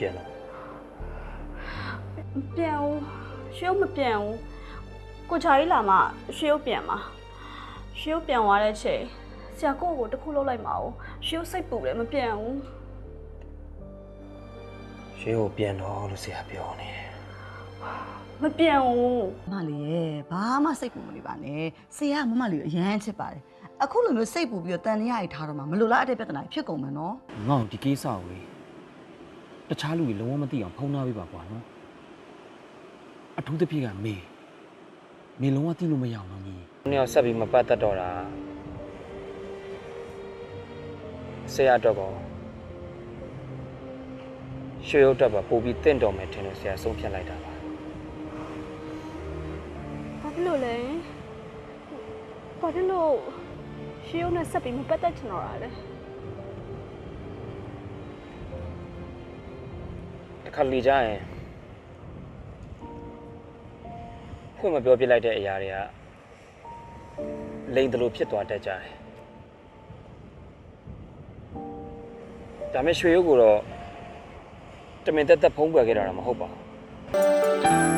ပြန်တော့မပြန်ဘူးရွှေရုပ်မပြန်ဘူးကိုချာကြီးလာမှရွှေရုပ်ပြန်မှာရွှေရုပ်ပြန်သွားတဲ့ချိန်ဆရာကိုကိုတစ်ခုလုပ်လိုက်မှာ哦ရွှေရုပ်စိတ်ပူတယ်မပြန်ဘူးရွှေကိုပြန်တော့လို့ဆရာပြောနေတယ်မပြန်ဘူးမလေးရဲ့ဘာမှစိတ်ပူမနေပါနဲ့ဆရာကမမလေးကိုအရန်ချစ်ပါတယ်အခုလိုမျိုးစိတ်ပူပြီးတော့တန်ရရထားတော့မှမလိုလားအတဲ့ပြဿနာဖြစ်ကုန်မယ်နော်ငေါ့ဒီကိစ္စကိုလေ တခြားလူတွေလုံးဝမသိအောင်ဖုံးထားပေးပါကွာနော်အထူးသဖြင့်ကမေမေလုံးဝသိလို့မရအောင်နော်ညီ။နှစ်ယောက်ဆက်ပြီးမပတ်သက်တော့တာဆရာတော့ကောရွှေရုပ်တက်ပါပို့ပြီးတင့်တော်မယ်ထင်လို့ဆရာဆုံးဖြတ်လိုက်တာပါဘာဖြစ်လို့လဲဘာဖြစ်လို့ရွှေရုပ်နဲ့ဆက်ပြီးမပတ်သက်ချင်တော့တာလဲ။ တစ်ခါလီကြရင်ဖွင့်မပြောပြလိုက်တဲ့အရာတွေကလိန်တလို့ဖြစ်သွားတတ်ကြတယ်။ဒါမဲ့ရွှေရုပ်ကိုတော့တမင်တက်တက်ဖုံးကွယ်ခဲ့တာတော့မဟုတ်ပါဘူး